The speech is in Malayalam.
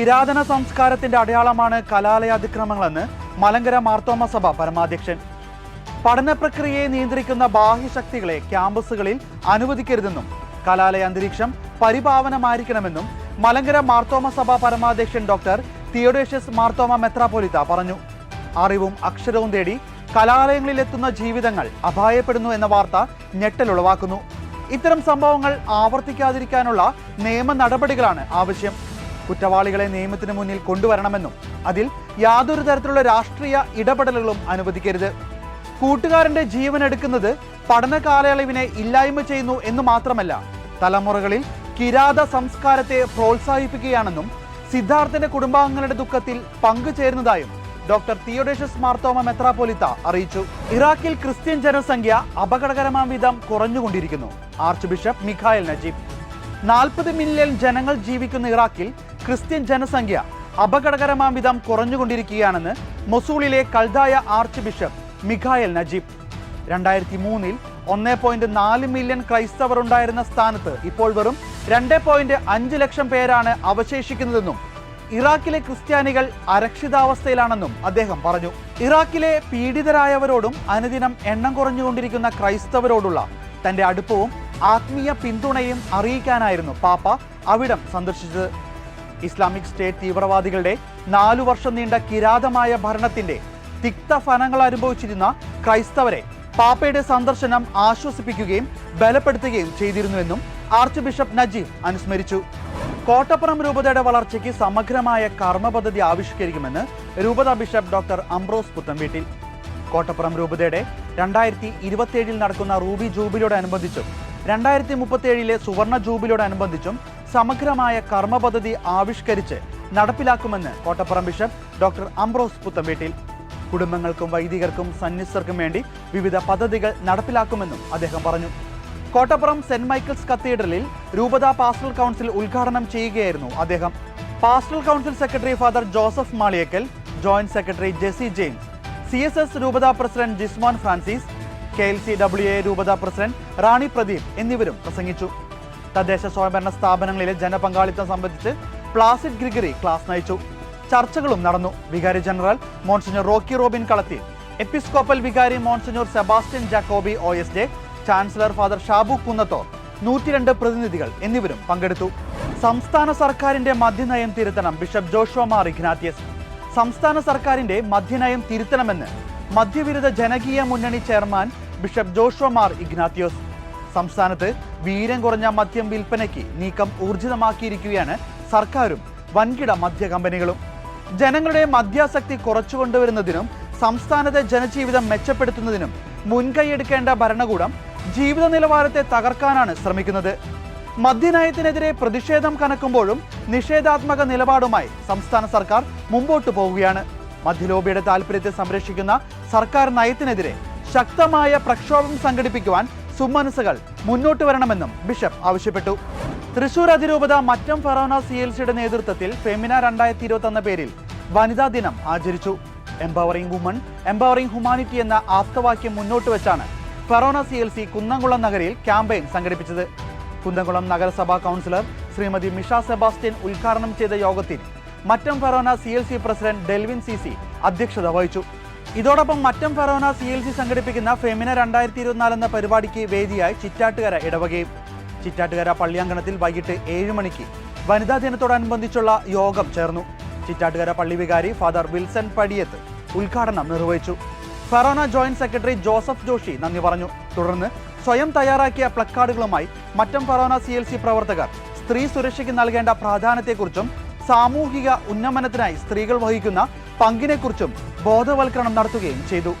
കിരാതന സംസ്കാരത്തിന്റെ അടയാളമാണ് കലാലയ അതിക്രമങ്ങളെന്ന് മലങ്കര മാർത്തോമ സഭ പരമാധ്യക്ഷൻ. പഠന പ്രക്രിയയെ നിയന്ത്രിക്കുന്ന ബാഹ്യശക്തികളെ ക്യാമ്പസുകളിൽ അനുവദിക്കരുതെന്നും കലാലയ അന്തരീക്ഷം പരിപാവനമായിരിക്കണമെന്നും മലങ്കര മാർത്തോമ സഭ പരമാധ്യക്ഷൻ ഡോക്ടർ തിയോഡേഷ്യസ് മാർത്തോമ മെത്രാപോലിത്ത പറഞ്ഞു. അറിവും അക്ഷരവും തേടി കലാലയങ്ങളിലെത്തുന്ന ജീവിതങ്ങൾ അപായപ്പെടുന്നു എന്ന വാർത്ത ഞെട്ടലുളവാക്കുന്നു ഇത്തരം സംഭവങ്ങൾ ആവർത്തിക്കാതിരിക്കാനുള്ള നിയമ നടപടികളാണ് ആവശ്യം. കുറ്റവാളികളെ നിയമത്തിന് മുന്നിൽ കൊണ്ടുവരണമെന്നും അതിൽ യാതൊരു തരത്തിലുള്ള രാഷ്ട്രീയ ഇടപെടലുകളും അനുവദിക്കരുത്. കൂട്ടുകാരന്റെ ജീവൻ എടുക്കുന്നത് പഠന കാലയളവിനെ ഇല്ലായ്മ ചെയ്യുന്നു എന്ന് മാത്രമല്ല തലമുറകളിൽ കിരാത സംസ്കാരത്തെ പ്രോത്സാഹിപ്പിക്കുകയാണെന്നും സിദ്ധാർത്ഥന്റെ കുടുംബാംഗങ്ങളുടെ ദുഃഖത്തിൽ പങ്കുചേരുന്നതായും ഡോക്ടർ തിയോഡേഷസ് മാർത്തോമ മെത്രാപോലിത്ത അറിയിച്ചു. ഇറാഖിൽ ക്രിസ്ത്യൻ ജനസംഖ്യ അപകടകരമാം വിധം കുറഞ്ഞുകൊണ്ടിരിക്കുന്നു. Archbishop Mikhail Najeeb. നാൽപ്പത് മില്യൺ ജനങ്ങൾ ജീവിക്കുന്ന ഇറാഖിൽ ക്രിസ്ത്യൻ ജനസംഖ്യ അപകടകരമാം വിധം കുറഞ്ഞുകൊണ്ടിരിക്കുകയാണെന്ന് മൊസൂളിലെ കൽദായ ആർച്ച് ബിഷപ്പ് മിഖായൽ നജീബ്. രണ്ടായിരത്തി മൂന്നിൽ ഒന്ന് പോയിന്റ് നാല് മില്യൺ ക്രൈസ്തവർ ഉണ്ടായിരുന്ന സ്ഥാനത്ത് ഇപ്പോൾ വെറും രണ്ട് പോയിന്റ് അഞ്ച് ലക്ഷം പേരാണ് അവശേഷിക്കുന്നതെന്നും ഇറാഖിലെ ക്രിസ്ത്യാനികൾ അരക്ഷിതാവസ്ഥയിലാണെന്നും അദ്ദേഹം പറഞ്ഞു. ഇറാഖിലെ പീഡിതരായവരോടും അനുദിനം എണ്ണം കുറഞ്ഞുകൊണ്ടിരിക്കുന്ന ക്രൈസ്തവരോടുള്ള തന്റെ അടുപ്പവും ആത്മീയ പിന്തുണയും അറിയിക്കാനായിരുന്നു പാപ്പ അവിടം സന്ദർശിച്ചത്. ഇസ്ലാമിക് സ്റ്റേറ്റ് തീവ്രവാദികളുടെ നാലു വർഷം നീണ്ട കിരാതമായ ഭരണത്തിന്റെ തിക്ത ഫലങ്ങൾ അനുഭവിച്ചിരുന്ന ക്രൈസ്തവരെ പാപ്പയുടെ സന്ദർശനം ആശ്വസിപ്പിക്കുകയും ബലപ്പെടുത്തുകയും ചെയ്തിരുന്നുവെന്നും ആർച്ച് ബിഷപ്പ് നജീബ് അനുസ്മരിച്ചു. കോട്ടപ്പുറം രൂപതയുടെ വളർച്ചയ്ക്ക് സമഗ്രമായ കർമ്മപദ്ധതി ആവിഷ്കരിക്കുമെന്ന് രൂപത bishop doctor Ambrose Puthenveettil Kottappuram രൂപതയുടെ രണ്ടായിരത്തി ഇരുപത്തിയേഴിൽ നടക്കുന്ന റൂബി ജൂബിലിയോടനുബന്ധിച്ചും രണ്ടായിരത്തി മുപ്പത്തിയേഴിലെ സുവർണ ജൂബിലിയോടനുബന്ധിച്ചും സമഗ്രമായ കർമ്മ പദ്ധതി ആവിഷ്കരിച്ച് നടപ്പിലാക്കുമെന്ന് Kottappuram bishop doctor Ambrose Puthenveettil കുടുംബങ്ങൾക്കും വൈദികർക്കും സന്യസ്തർക്കും വേണ്ടി വിവിധ പദ്ധതികൾ നടപ്പിലാക്കുമെന്നും അദ്ദേഹം പറഞ്ഞു. കോട്ടപ്പുറം സെന്റ് മൈക്കിൾസ് കത്തീഡ്രലിൽ രൂപത പാസ്റ്റൽ കൗൺസിൽ ഉദ്ഘാടനം ചെയ്യുകയായിരുന്നു അദ്ദേഹം. Pastoral council secretary father Joseph Maliyakkal joint secretary Jessy James C S S രൂപത president Jismon Francis K L C W A രൂപത പ്രസിഡന്റ് റാണി പ്രദീപ് എന്നിവരും പ്രസംഗിച്ചു. തദ്ദേശ സ്വയംഭരണ സ്ഥാപനങ്ങളിലെ ജനപങ്കാളിത്തം സംബന്ധിച്ച് പ്ലാസിഡ് ഗ്രിഗറി ക്ലാസ് നയിച്ചു. ചർച്ചകളും നടന്നു. Vicar general monsignor Rocky Robin Kalathil. Episcopal vicar monsignor Sebastian Jacobi O S J chancellor father Shabu Kunnathor നൂറ്റിരണ്ട് പ്രതിനിധികൾ എന്നിവരും പങ്കെടുത്തു. സംസ്ഥാന സർക്കാരിന്റെ മദ്യനയം തിരുത്തണം ബിഷപ്പ് ജോഷുവ മാർ ഇഗ്നാത്യസ് സംസ്ഥാന സർക്കാരിന്റെ മദ്യനയം തിരുത്തണമെന്ന് മദ്യവിരുദ്ധ ജനകീയ മുന്നണി chairman bishop Joshua Mar Ignatios സംസ്ഥാനത്ത് വീരം കുറഞ്ഞ മദ്യം വിൽപ്പനയ്ക്ക് നീക്കം ഊർജിതമാക്കിയിരിക്കുകയാണ് സർക്കാരും വൻകിട മദ്യ കമ്പനികളും ജനങ്ങളുടെ മദ്യാസക്തി കുറച്ചുകൊണ്ടുവരുന്നതിനും സംസ്ഥാനത്തെ ജനജീവിതം മെച്ചപ്പെടുത്തുന്നതിനും മുൻകൈയെടുക്കേണ്ട ഭരണകൂടം ജീവിത നിലവാരത്തെ തകർക്കാനാണ് ശ്രമിക്കുന്നത്. മദ്യനയത്തിനെതിരെ പ്രതിഷേധം കനക്കുമ്പോഴും നിഷേധാത്മക നിലപാടുമായി സംസ്ഥാന സർക്കാർ മുമ്പോട്ടു പോവുകയാണ്. മദ്യലോബിയുടെ താൽപര്യത്തെ സംരക്ഷിക്കുന്ന സർക്കാർ നയത്തിനെതിരെ ശക്തമായ പ്രക്ഷോഭം സംഘടിപ്പിക്കുവാൻ സുമനസുകൾ മുന്നോട്ട് വരണമെന്നും ബിഷപ്പ് ആവശ്യപ്പെട്ടു. തൃശൂർ അതിരൂപത മറ്റം ഫെറോന സി എൽ സിയുടെ നേതൃത്വത്തിൽ ഫെമിന രണ്ടായിരത്തി ഇരുപത്തി എന്ന പേരിൽ വനിതാ ദിനം ആചരിച്ചു. എംപവറിംഗ് വുമൺ എംപവറിംഗ് ഹ്യൂമാനിറ്റി എന്ന ആപ്തവാക്യം മുന്നോട്ട് വെച്ചാണ് forane C L C Kunnamkulam നഗരിൽ campaign സംഘടിപ്പിച്ചത്. കുന്നംകുളം നഗരസഭാ കൗൺസിലർ ശ്രീമതി മിഷ സെബാസ്റ്റ്യൻ ഉദ്ഘാടനം ചെയ്ത യോഗത്തിൽ Mattam forane C L C president Delvin C C അധ്യക്ഷത വഹിച്ചു. ഇതോടൊപ്പം Mattam forane C L C സംഘടിപ്പിക്കുന്ന ഫെമിന രണ്ടായിരത്തി ഇരുപത്തിനാല് എന്ന പരിപാടിക്ക് വേദിയായി ചിറ്റാട്ടുകര ഇടവകയും. ചിറ്റാട്ടുകര പള്ളിയങ്കണത്തിൽ വൈകിട്ട് ഏഴ് മണിക്ക് വനിതാ ദിനത്തോടനുബന്ധിച്ചുള്ള യോഗം ചേർന്നു. ചിറ്റാട്ടുകര പള്ളി വികാരി ഫാദർ വിൽസൺ പടിയത്ത് ഉദ്ഘാടനം നിർവഹിച്ചു. Forane joint secretary Joseph Joshy നന്ദി പറഞ്ഞു. തുടർന്ന് സ്വയം തയ്യാറാക്കിയ പ്ലക്കാർഡുകളുമായി Mattam forane C L C പ്രവർത്തകർ സ്ത്രീ സുരക്ഷയ്ക്ക് നൽകേണ്ട പ്രാധാന്യത്തെക്കുറിച്ചും സാമൂഹിക ഉന്നമനത്തിനായി സ്ത്രീകൾ വഹിക്കുന്ന പങ്കിനെക്കുറിച്ചും ബോധവൽക്കരണം നടത്തുകയും ചെയ്തു.